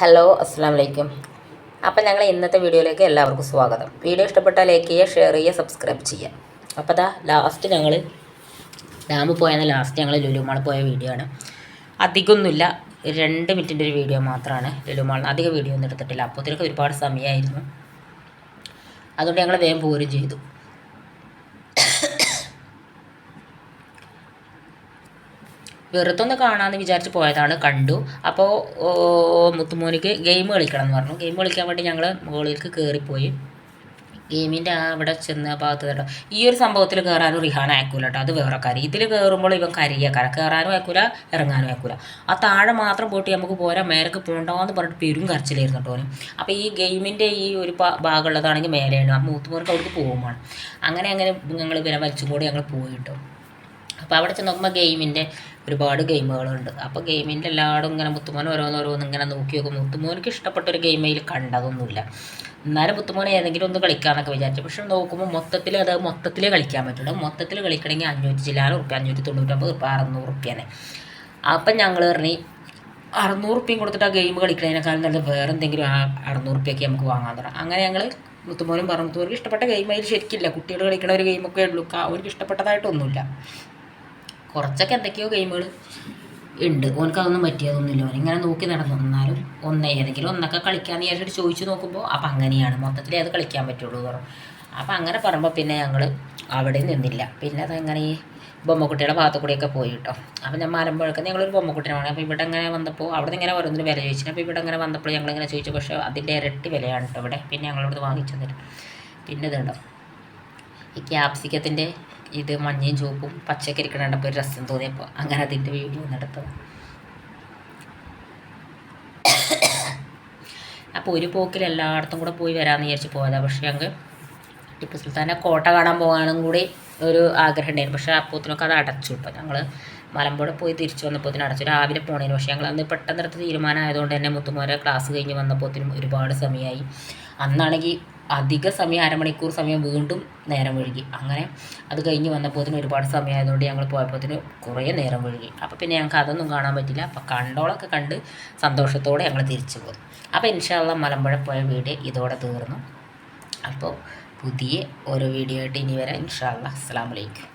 Hello അസ്സാം വലൈക്കും അപ്പം ഞങ്ങൾ ഇന്നത്തെ വീഡിയോയിലേക്ക് എല്ലാവർക്കും സ്വാഗതം. വീഡിയോ ഇഷ്ടപ്പെട്ടാൽ ലൈക്ക് ചെയ്യുക ഷെയർ ചെയ്യുക സബ്സ്ക്രൈബ് ചെയ്യുക. അപ്പോൾ ദാ ലാസ്റ്റ് ഞങ്ങൾ ഡാമ് പോയെന്ന ലാസ്റ്റ് ഞങ്ങൾ ലുലുമാൾ പോയ വീഡിയോ ആണ്. അധികമൊന്നുമില്ല രണ്ട് മിനിറ്റിന്റെ ഒരു വീഡിയോ മാത്രമാണ് ലുലുമാളിന് അധികം വീഡിയോ ഒന്നും എടുത്തിട്ടില്ല. അപ്പോഴത്തേക്ക് ഒരുപാട് സമയമായിരുന്നു അതുകൊണ്ട് ഞങ്ങൾ വേഗം പോരും ചെയ്തു. വെറുതെ ഒന്ന് കാണാമെന്ന് വിചാരിച്ച് പോയതാണ് കണ്ടു. അപ്പോൾ മുത്തുമോനിക്ക് ഗെയിം കളിക്കണം എന്ന് പറഞ്ഞു. ഗെയിം കളിക്കാൻ വേണ്ടി ഞങ്ങൾ മുകളിലേക്ക് കയറിപ്പോയി ഗെയിമിന്റെ ആ അവിടെ ചെന്ന് ആ ഭാഗത്ത് കേട്ടോ ഈ ഒരു സംഭവത്തിൽ കയറാനും റിഹാൻ അയക്കൂല കേട്ടോ അത് വേറെ കാര്യം ഇതിൽ കയറുമ്പോൾ ഇവൻ കരിയക്കാര കയറാനും അയക്കൂല ഇറങ്ങാനും അയക്കൂല. ആ താഴെ മാത്രം പോയിട്ട് നമുക്ക് പോരാ മേലേക്ക് പോകണ്ടെന്ന് പറഞ്ഞിട്ട് പെരും കരച്ചിലായിരുന്നു കേട്ടോ അപ്പോൾ ഈ ഗെയിമിന്റെ ഈ ഒരു ഭാഗമുള്ളതാണെങ്കിൽ മേലെയാണ് ആ മൂത്തുമോർക്ക് അവിടേക്ക് പോകുമ്പോൾ അങ്ങനെ അങ്ങനെ ഞങ്ങൾ ഇവരെ വലിച്ചും കൂടി ഞങ്ങൾ പോയിട്ടോ അപ്പോൾ അവിടെ ചെന്ന് നോക്കുമ്പോൾ ഗെയിമിന്റെ ഒരുപാട് ഗെയിമുകളുണ്ട്. അപ്പോൾ ഗെയിമിന്റെ എല്ലായിടും ഇങ്ങനെ മുത്തുമോൻ ഓരോന്നോരോന്ന് ഇങ്ങനെ നോക്കി നോക്കും മുത്തുമോനിക്ക് ഇഷ്ടപ്പെട്ട ഒരു ഗെയിം കണ്ടതൊന്നുമില്ല. എന്നാലും മുത്തുമോൻ ഏതെങ്കിലും ഒന്ന് കളിക്കാമെന്നൊക്കെ വിചാരിച്ചു. പക്ഷെ നോക്കുമ്പോൾ മൊത്തത്തിൽ അത് മൊത്തത്തിൽ കളിക്കാൻ പറ്റുള്ളൂ. മൊത്തത്തിൽ കളിക്കണമെങ്കിൽ അഞ്ഞൂറ്റി ചില്ലാറ് റുപ്യ അഞ്ഞൂറ്റി തൊണ്ണൂറ്റൊമ്പത് റുപ്യ അറുന്നൂറ് റുപ്യനെ അപ്പം ഞങ്ങൾ പറഞ്ഞു അറുന്നൂറ് റുപ്യം കൊടുത്തിട്ട് ആ ഗെയിം കളിക്കുന്നതിനേക്കാളും നല്ലത് വേറെ എന്തെങ്കിലും ആ അറുന്നൂറ് റുപ്യൊക്കെ നമുക്ക് വാങ്ങാൻ തുടങ്ങാം. അങ്ങനെ ഞങ്ങൾ മുത്തുമോനും പറഞ്ഞു മുത്തുമോർക്ക് ഇഷ്ടപ്പെട്ട ഗെയിം അതിൽ ശരിക്കില്ല. കുട്ടികൾ കളിക്കുന്ന ഒരു ഗെയിമൊക്കെ ഉള്ളൂ. അവർക്ക് ഇഷ്ടപ്പെട്ടതായിട്ടൊന്നുമില്ല. കുറച്ചൊക്കെ എന്തൊക്കെയോ ഗെയിമുകൾ ഉണ്ട്. ഓനക്ക് അതൊന്നും പറ്റിയതൊന്നുമില്ല. ഓൻ ഇങ്ങനെ നോക്കി നടന്നു. എന്നാലും ഒന്ന് ഏതെങ്കിലും ഒന്നൊക്കെ കളിക്കാമെന്ന് വിചാരിച്ചിട്ട് ചോദിച്ചു നോക്കുമ്പോൾ അപ്പം അങ്ങനെയാണ്. മൊത്തത്തിൽ അത് കളിക്കാൻ പറ്റുള്ളൂ പറഞ്ഞു. അപ്പം അങ്ങനെ പറയുമ്പോൾ പിന്നെ ഞങ്ങൾ അവിടെ നിന്നില്ല. പിന്നെ അതങ്ങനെ ഈ ബൊമ്മക്കുട്ടിയുടെ ഭാഗത്തു കൂടിയൊക്കെ പോയി കേട്ടോ. അപ്പം ഞാൻ മലമ്പുഴക്ക് ഞങ്ങളൊരു ബൊമ്മക്കുട്ടിനെ വാങ്ങി. അപ്പോൾ ഇവിടെ അങ്ങനെ വന്നപ്പോൾ അവിടെ നിന്ന് ഇങ്ങനെ ഓരോന്നിന് വില ചോദിച്ചു അപ്പോൾ ഇവിടെ അങ്ങനെ വന്നപ്പോൾ ഞങ്ങളിങ്ങനെ ചോദിച്ചു. പക്ഷേ അതിന്റെ ഇരട്ടി വിലയാണ് കേട്ടോ ഇവിടെ. പിന്നെ ഞങ്ങളിവിടെ വാങ്ങിച്ചു തന്നിട്ട്. പിന്നെ ഇതുണ്ടോ ഈ ക്യാപ്സിക്കത്തിന്റെ ഇത് മഞ്ഞയും ചുവപ്പും പച്ചയൊക്കെ ഇരിക്കണപ്പോൾ ഒരു രസം തോന്നിയപ്പോൾ അങ്ങനെ അതിന്റെ വീഡിയോ നടത്തത് അപ്പോൾ ഒരു പോക്കിൽ എല്ലായിടത്തും കൂടെ പോയി വരാമെന്ന് വിചാരിച്ച് പോയതാണ് പക്ഷേ ഞങ്ങൾ ടിപ്പു സുൽത്താന്റെ കോട്ട കാണാൻ പോകാനും കൂടി ഒരു ആഗ്രഹം ഉണ്ടായിരുന്നു. പക്ഷേ അപ്പോത്തിനൊക്കെ അത് അടച്ചു. ഇപ്പം ഞങ്ങൾ മലമ്പുഴ പോയി തിരിച്ചു വന്നപ്പോഴത്തേനും അടച്ചു. രാവിലെ പോണേന്. പക്ഷേ ഞങ്ങൾ അന്ന് പെട്ടെന്നെടുത്ത് തീരുമാനമായതുകൊണ്ട് തന്നെ മുത്തുമോരെ ക്ലാസ് കഴിഞ്ഞ് വന്നപ്പോത്തിനും ഒരുപാട് സമയമായി അന്നാണെങ്കിൽ അധിക സമയം അരമണിക്കൂർ സമയം വീണ്ടും നേരം വഴുകി അങ്ങനെ അത് കഴിഞ്ഞ് വന്നപ്പോത്തിന് ഒരുപാട് സമയമായതുകൊണ്ട് ഞങ്ങൾ പോയപ്പോത്തിന് കുറേ നേരം വഴുകി അപ്പോൾ പിന്നെ ഞങ്ങൾക്ക് അതൊന്നും കാണാൻ പറ്റില്ല. അപ്പോൾ കണ്ടോളൊക്കെ കണ്ട് സന്തോഷത്തോടെ ഞങ്ങൾ തിരിച്ചു പോകും അപ്പോൾ ഇൻഷാല്ല മലമ്പുഴ പോയ വീഡിയോ ഇതോടെ തീർന്നു. അപ്പോൾ പുതിയ ഓരോ വീഡിയോ ആയിട്ട് ഇനി വരാം. ഇൻഷാല്ല അസ്സാം വലൈക്കും